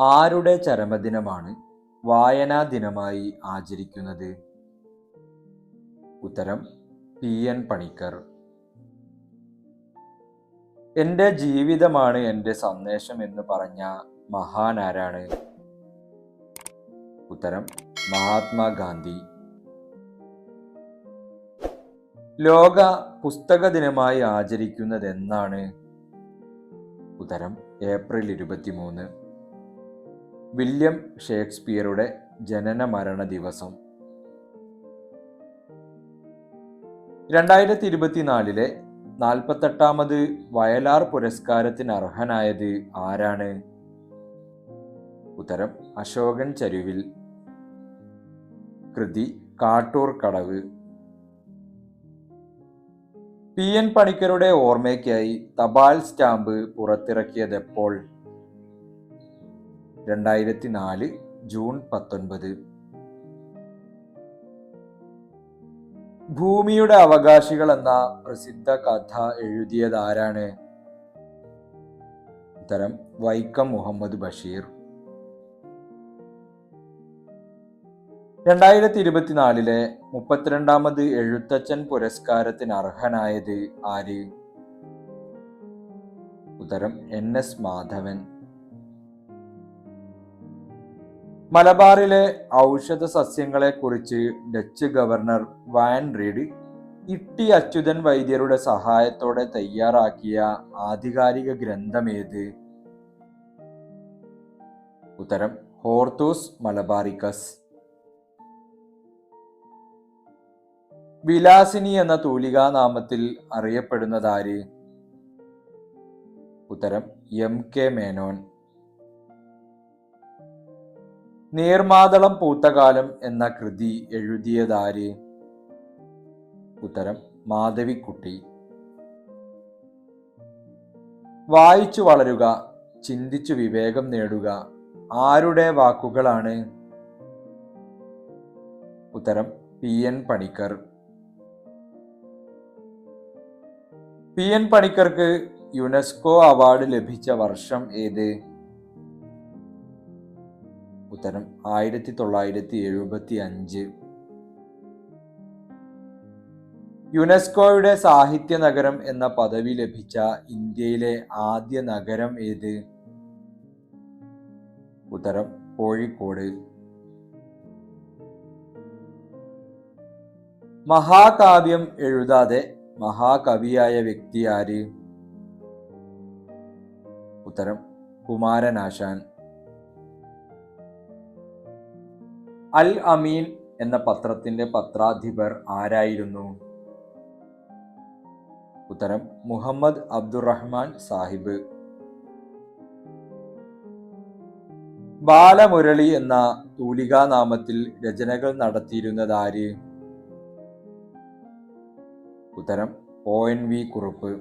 ആരുടെ ചരമദിനമാണ് വായനാ ദിനമായി ആചരിക്കുന്നത്? ഉത്തരം പി. എൻ. പണിക്കർ. എന്റെ ജീവിതമാണ് എന്റെ സന്ദേശം എന്ന് പറഞ്ഞ മഹാനാരാണ്? ഉത്തരം മഹാത്മാഗാന്ധി ലോക പുസ്തക ദിനമായി ആചരിക്കുന്നത് എന്നാണ് ഉത്തരം ഏപ്രിൽ ഇരുപത്തിമൂന്ന്. വില്യം ഷേക്സ്പിയറുടെ ജനന മരണ ദിവസം. രണ്ടായിരത്തി ഇരുപത്തിനാലിലെ നാൽപ്പത്തെട്ടാമത് വയലാർ പുരസ്കാരത്തിന് അർഹനായത് ആരാണ്? ഉത്തരം അശോകൻ ചരുവിൽ. കൃതി കാട്ടൂർ കടവ്. പി. എൻ. പണിക്കരുടെ ഓർമ്മയ്ക്കായി തപാൽ സ്റ്റാമ്പ് പുറത്തിറക്കിയത് എപ്പോൾ രണ്ടായിരത്തി നാല് ജൂൺ പത്തൊൻപത്. ഭൂമിയുടെ അവകാശികൾ എന്ന പ്രസിദ്ധ കഥ എഴുതിയത് ആരാണ്? ഉത്തരം വൈക്കം മുഹമ്മദ് ബഷീർ. രണ്ടായിരത്തി ഇരുപത്തിനാലിലെ മുപ്പത്തിരണ്ടാമത് എഴുത്തച്ഛൻ പുരസ്കാരത്തിന് അർഹനായത് ആര്? ഉത്തരം എൻ എസ് മാധവൻ. മലബാറിലെ ഔഷധ സസ്യങ്ങളെ കുറിച്ച് Dutch governor Van Rheede Itti Achuthan വൈദ്യരുടെ സഹായത്തോടെ തയ്യാറാക്കിയ ആധികാരിക ഗ്രന്ഥമേത്? ഉത്തരം ഹോർത്തൂസ് മലബാറിക്കസ്. വിലാസിനി എന്ന തൂലികാനാമത്തിൽ അറിയപ്പെടുന്നതാര്? ഉത്തരം എം കെ മേനോൻ. നീർമാതളം പൂത്തകാലം എന്ന കൃതി എഴുതിയതാര്? ഉത്തരം മാധവിക്കുട്ടി. വായിച്ചു വളരുക ചിന്തിച്ചു വിവേകം നേടുക ആരുടെ വാക്കുകളാണ്? ഉത്തരം P N Panicker. P N പണിക്കർക്ക് UNESCO award ലഭിച്ച വർഷം ഏത്? ഉത്തരം ആയിരത്തി തൊള്ളായിരത്തി എഴുപത്തി അഞ്ച് യുനെസ്കോയുടെ സാഹിത്യ നഗരം എന്ന പദവി ലഭിച്ച ഇന്ത്യയിലെ ആദ്യ നഗരം ഏത്? ഉത്തരം കോഴിക്കോട്. മഹാകാവ്യം എഴുതാതെ മഹാകവിയായ വ്യക്തി ആര്? ഉത്തരം കുമാരനാശാൻ. അൽ അമീൻ എന്ന പത്രത്തിന്റെ പത്രാധിപർ ആരായിരുന്നു? ഉത്തരം മുഹമ്മദ് അബ്ദുറഹ്മാൻ സാഹിബ്. ബാലമുരളി എന്ന തൂലികാനാമത്തിൽ രചനകൾ നടത്തിയിരുന്നത് ആര്? ഉത്തരം ഒ എൻ വി കുറുപ്പ്.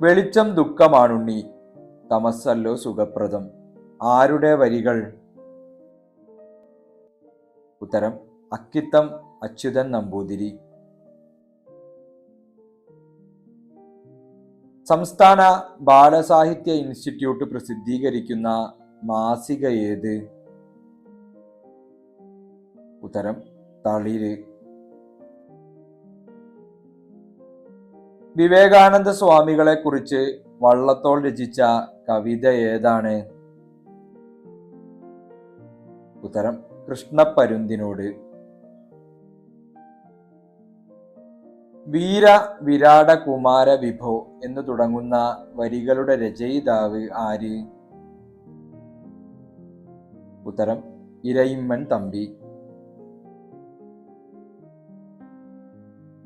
വെളിച്ചം ദുഃഖമാണുണ്ണി തമസ്സല്ലോ സുഖപ്രദം. ആരുടെ വരികൾ? ഉത്തരം അക്കിത്തം അച്യുതൻ നമ്പൂതിരി. സംസ്ഥാന ബാലസാഹിത്യ ഇൻസ്റ്റിറ്റ്യൂട്ട് പ്രസിദ്ധീകരിക്കുന്ന മാസിക ഏത്? ഉത്തരം തളിര്. വിവേകാനന്ദ സ്വാമികളെ കുറിച്ച് വള്ളത്തോൾ രചിച്ച കവിത ഏതാണ്? ഉത്തരം കൃഷ്ണപരുന്തിനോട്. വീര വിരാട കുമാര വിഭോ എന്ന് തുടങ്ങുന്ന വരികളുടെ രചയിതാവ് ആര്? ഉത്തരം ഇരയിമ്മൻ തമ്പി.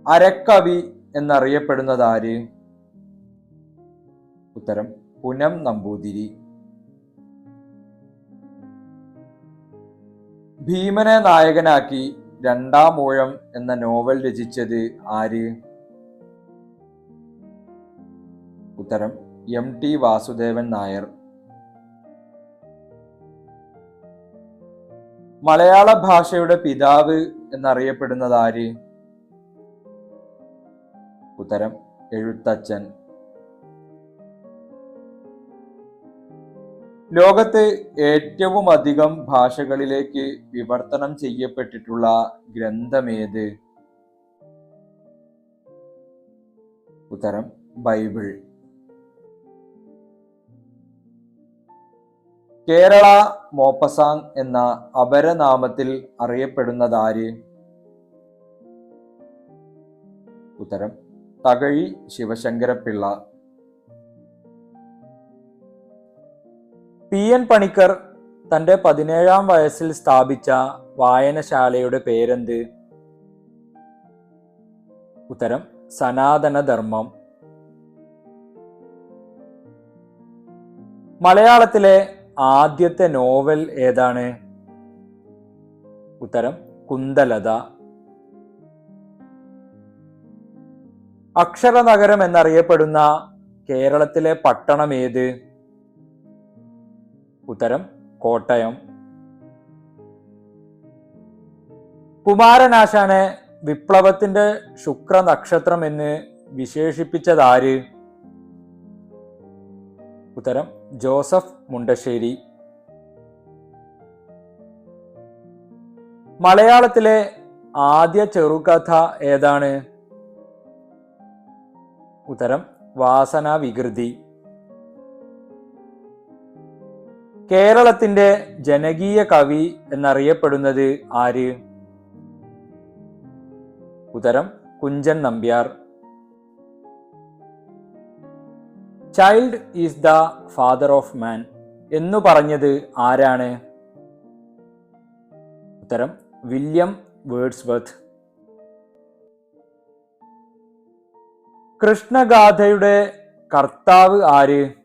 അരക്കവി എന്നറിയപ്പെടുന്നത് ആര് ഉത്തരം പുനം നമ്പൂതിരി. ഭീമനെ നായകനാക്കി രണ്ടാം ഊഴം എന്ന നോവൽ രചിച്ചത് ആര്? ഉത്തരം എം ടി വാസുദേവൻ നായർ. മലയാള ഭാഷയുടെ പിതാവ് എന്നറിയപ്പെടുന്നത് ആര്? ഉത്തരം എഴുത്തച്ഛൻ. ലോകത്ത് ഏറ്റവും അധികം ഭാഷകളിലേക്ക് വിവർത്തനം ചെയ്യപ്പെട്ടിട്ടുള്ള ഗ്രന്ഥമേത്? ഉത്തരം ബൈബിൾ. കേരള മോപ്പസാങ് എന്ന അപരനാമത്തിൽ അറിയപ്പെടുന്നതാര്? ഉത്തരം തകഴി ശിവശങ്കരപ്പിള്ള. പി എൻ പണിക്കർ തന്റെ പതിനേഴാം വയസ്സിൽ സ്ഥാപിച്ച വായനശാലയുടെ പേരെന്ത്? ഉത്തരം സനാതനധർമ്മം. മലയാളത്തിലെ ആദ്യത്തെ നോവൽ ഏതാണ്? ഉത്തരം കുന്തലത. അക്ഷരനഗരം എന്നറിയപ്പെടുന്ന കേരളത്തിലെ പട്ടണം ഏത്? ഉത്തരം കോട്ടയം. കുമാരനാശാനെ വിപ്ലവത്തിന്റെ ശുക്ര നക്ഷത്രം എന്ന് വിശേഷിപ്പിച്ചതാര്? ഉത്തരം ജോസഫ് മുണ്ടശ്ശേരി. മലയാളത്തിലെ ആദ്യ ചെറുകഥ ഏതാണ്? ഉത്തരം വാസന വികൃതി കേരളത്തിന്റെ ജനകീയ കവി എന്നറിയപ്പെടുന്നത് ആര്? ഉത്തരം Kunchan Nambiar. Child is the father of man എന്നു പറഞ്ഞത് ആരാണ്? ഉത്തരം വില്യം വേർഡ്സ്വർത്ത് കൃഷ്ണഗാഥയുടെ കർത്താവ് ആര്?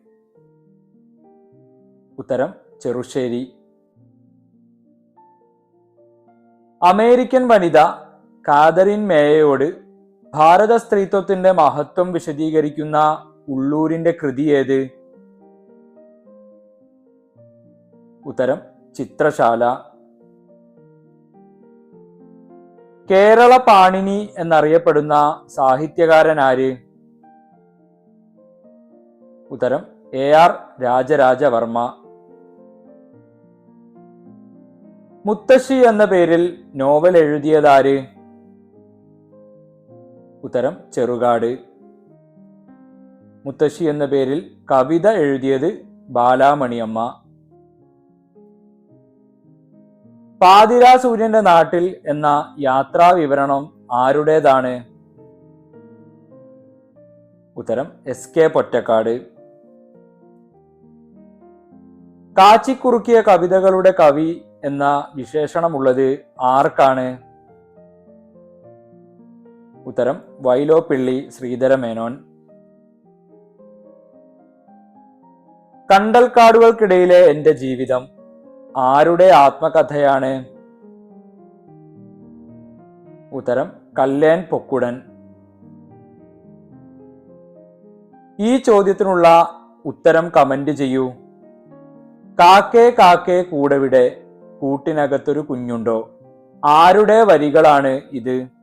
ഉത്തരം ചെറുശ്ശേരി. അമേരിക്കൻ വനിത കാതറിൻ മേയയോട് ഭാരത സ്ത്രീത്വത്തിന്റെ മഹത്വം വിശദീകരിക്കുന്ന ഉള്ളൂരിന്റെ കൃതി ഏത്? ഉത്തരം ചിത്രശാല. കേരള പാണിനി എന്നറിയപ്പെടുന്ന സാഹിത്യകാരൻ ആര്? ഉത്തരം എ ആർ രാജരാജവർമ്മ. മുത്തശ്ശി എന്ന പേരിൽ നോവൽ എഴുതിയതാര്? ഉത്തരം ചെറുകാട്. മുത്തശ്ശി എന്ന പേരിൽ കവിത എഴുതിയത് ബാലാമണിയമ്മ. പാതിരാ സൂര്യന്റെ നാട്ടിൽ എന്ന യാത്രാ വിവരണം ആരുടേതാണ്? ഉത്തരം എസ് കെ പൊറ്റക്കാട്. കാച്ചിക്കുറുക്കിയ കവിതകളുടെ കവി എന്ന വിശേഷണമുള്ളത് ആർക്കാണ്? ഉത്തരം വൈലോപ്പിള്ളി ശ്രീധരമേനോൻ കണ്ടൽക്കാടുകൾക്കിടയിലെ എന്റെ ജീവിതം ആരുടെ ആത്മകഥയാണ്? ഉത്തരം കല്ലേൻ പൊക്കുടൻ. ഈ ചോദ്യത്തിനുള്ള ഉത്തരം കമന്റ് ചെയ്യൂ. കാക്കേ കാക്കേ കൂടെവിടെ? കൂട്ടിനകത്തൊരു കുഞ്ഞുണ്ടോ? ആരുടെ വരികളാണ് ഇത്?